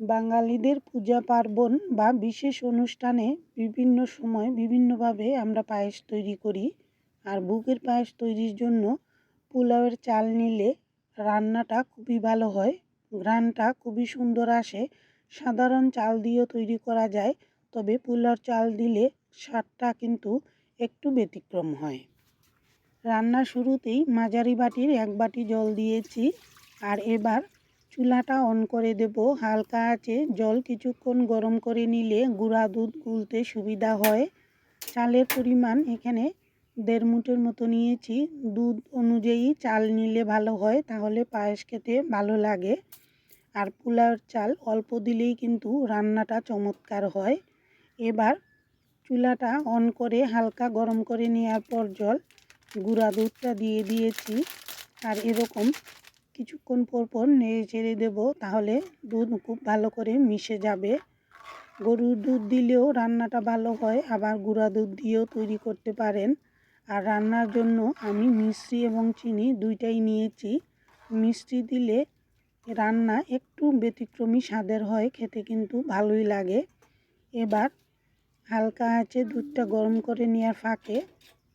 বাঙালিদের পূজা পার্বণ বা বিশেষ অনুষ্ঠানে বিভিন্ন সময় বিভিন্নভাবে আমরা পায়েস তৈরি করি আর বুকের পায়েস তৈরির জন্য পোলাওয়ের চাল নিলে রান্নাটা খুবই ভালো হয়, ঘ্রাণটা খুবই সুন্দর আসে। সাধারণ চাল দিয়েও তৈরি করা যায়, তবে পোলাওর চাল দিলে স্বাদটা কিন্তু একটু ব্যতিক্রম হয়। রান্নার শুরুতেই মাঝারি বাটির এক বাটি জল দিয়েছি আর এবার চুলাটা অন করে দেব। হালকা আঁচে জল কিছুক্ষণ গরম করে নিলে গুঁড়া দুধ গুলতে সুবিধা হয়। চালের পরিমাণ এখানে দেড় মুঠের মতো নিয়েছি। দুধ অনুযায়ী চাল নিলে ভালো হয়, তাহলে পায়েস খেতে ভালো লাগে। আর পোলাওর চাল অল্প দিলেই কিন্তু রান্নাটা চমৎকার হয়। এবার চুলাটা অন করে হালকা গরম করে নেওয়ার পর জল গুঁড়া দুধটা দিয়ে দিয়েছি। আর এরকম কিছুক্ষণ পর পর নেড়ে চেড়ে দেবো, তাহলে দুধ খুব ভালো করে মিশে যাবে। গরুর দুধ দিলেও রান্নাটা ভালো হয়, আবার গুঁড়া দুধ দিয়েও তৈরি করতে পারেন। আর রান্নার জন্য আমি মিষ্টি এবং চিনি দুইটাই নিয়েছি। মিষ্টি দিলে রান্না একটু ব্যতিক্রমী স্বাদের হয়, খেতে কিন্তু ভালোই লাগে। এবার হালকা আঁচে দুধটা গরম করে নেওয়ার ফাঁকে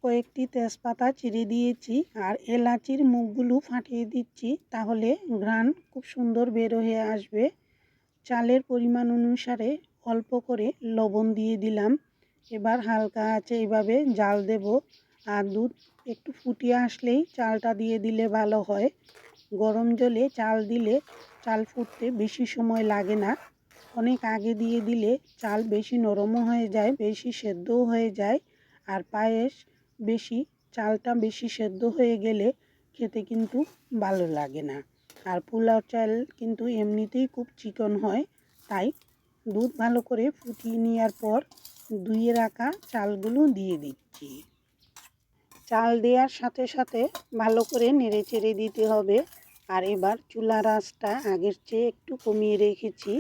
কয়েকটি তেজপাতা চিড়ে দিয়েছি আর এলাচির মুখগুলো ফাটিয়ে দিচ্ছি তাহলে ঘ্রাণ খুব সুন্দর বের হয়ে আসবে। চালের পরিমাণ অনুসারে অল্প করে লবণ দিয়ে দিলাম। এবার হালকা আছে এইভাবে জাল দেব। আর দুধ একটু ফুটিয়ে আসলেই চালটা দিয়ে দিলে ভালো হয়। গরম জলে চাল দিলে চাল ফুটতে বেশি সময় লাগে না। অনেক আগে দিয়ে দিলে চাল বেশি নরমও হয়ে যায়, বেশি সেদ্ধও হয়ে যায়। আর পায়েস বেশি, চালটা বেশি সেদ্ধ হয়ে গেলে খেতে কিন্তু ভালো লাগে না। আর পোলাও চাল কিন্তু এমনিতেই খুব চিকন হয়, তাই দুধ ভালো করে ফুটিয়ে নেওয়ার পর ধুয়ে রাখা চালগুলো দিয়ে দিচ্ছি। চাল দেওয়ার সাথে সাথে ভালো করে নেড়ে চেড়ে দিতে হবে। আর এবার চুলার আঁচটা আগের চেয়ে একটু কমিয়ে রেখেছি।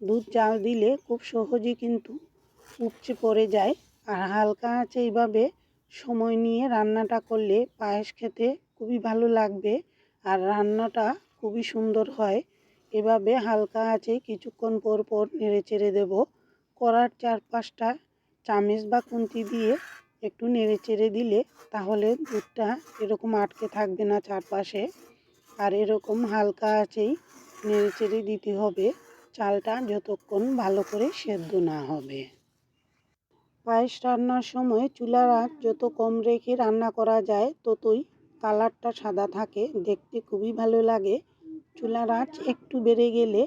দুধ চাল দিলে খুব সহজে কিন্তু উপচে পড়ে যায়। আর হালকা আছে এইভাবে সময় নিয়ে রান্নাটা করলে পায়েস খেতে খুবই ভালো লাগবে আর রান্নাটা খুবই সুন্দর হয়। এভাবে হালকা আছে কিছুক্ষণ পর পর নেড়ে চেড়ে দেবো। করার চারপাশটা চামিচ বা খুন্তি দিয়ে একটু নেড়ে চেড়ে দিলে তাহলে দুধটা এরকম আটকে থাকবে না চারপাশে। আর এরকম হালকা আছেই নেড়ে চেড়ে দিতে হবে। চালটা যতক্ষণ ভালো করে সেদ্ধ না হবে। পায়েস রান্নার সময় চুলার আঁচ যত কম রেখে রান্না করা যায়, ততই কালারটা সাদা থাকে। দেখতে খুবই ভালো লাগে। চুলার আঁচ একটু বেড়ে গেলে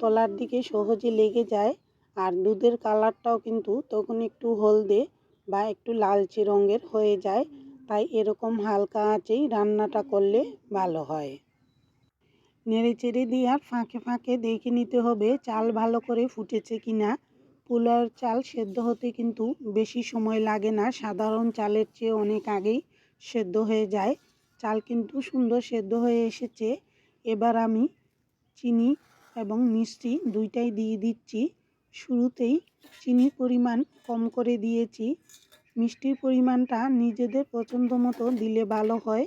তলার দিকে সহজে লেগে যায় আর দুধের কালারটাও কিন্তু তখন একটু হলদে বা একটু লালচে রঙের হয়ে যায়। তাই এরকম হালকা আঁচেই রান্নাটা করলে ভালো হয়। নেড়ে চেড়ে দিয়ে আর ফাঁকে ফাঁকে দেখে নিতে হবে, চাল ভালো করে ফুটেছে কিনা। পোলাওর চাল সেদ্ধ হতে কিন্তু বেশি সময় লাগে না। সাধারণ চালের চেয়ে অনেক আগেই সেদ্ধ হয়ে যায়। চাল কিন্তু সুন্দর সেদ্ধ হয়ে এসেছে। এবার আমি চিনি এবং মিষ্টি দুইটাই দিয়ে দিচ্ছি। শুরুতেই চিনির পরিমাণ কম করে দিয়েছি। মিষ্টির পরিমাণটা নিজেদের পছন্দ মতো দিলে ভালো হয়।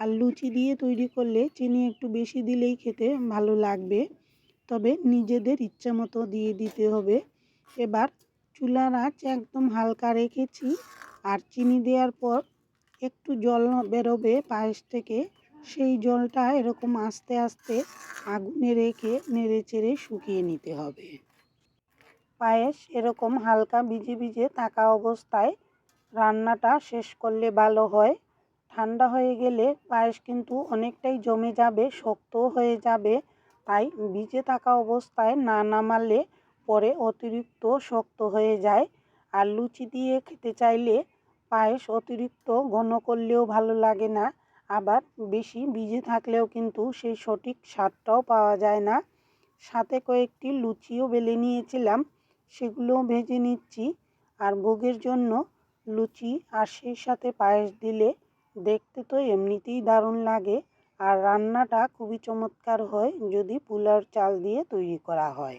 আর লুচি দিয়ে তৈরি করলে চিনি একটু বেশি দিলেই খেতে ভালো লাগবে। তবে নিজেদের ইচ্ছা মতো দিয়ে দিতে হবে। এবার চুলার আঁচ একদম হালকা রেখেছি আর চিনি দেওয়ার পর একটু জল বেরোবে পায়েস থেকে। সেই জলটা এরকম আস্তে আস্তে আগুনে রেখে নেড়ে চেড়ে শুকিয়ে নিতে হবে। পায়েস এরকম হালকা ভিজে ভিজে থাকা অবস্থায় রান্নাটা শেষ করলে ভালো হয়। ঠান্ডা হয়ে গেলে পায়েস কিন্তু অনেকটাই জমে যাবে, শক্তও হয়ে যাবে। তাই ভিজে থাকা অবস্থায় না নামালে পরে অতিরিক্ত শক্ত হয়ে যায়। আর লুচি দিয়ে খেতে চাইলে পায়েস অতিরিক্ত ঘন করলেও ভালো লাগে না। আবার বেশি ভিজে থাকলেও কিন্তু সেই সঠিক স্বাদটাও পাওয়া যায় না। সাথে কয়েকটি লুচিও বেলে নিয়েছিলাম, সেগুলোও ভেজে নিচ্ছি। আর ভোগের জন্য লুচি আর সেই সাথে পায়েস দিলে দেখতে তো এমনিতেই দারুণ লাগে। আর রান্নাটা খুবই চমৎকার হয় যদি পোলার চাল দিয়ে তৈরি করা হয়।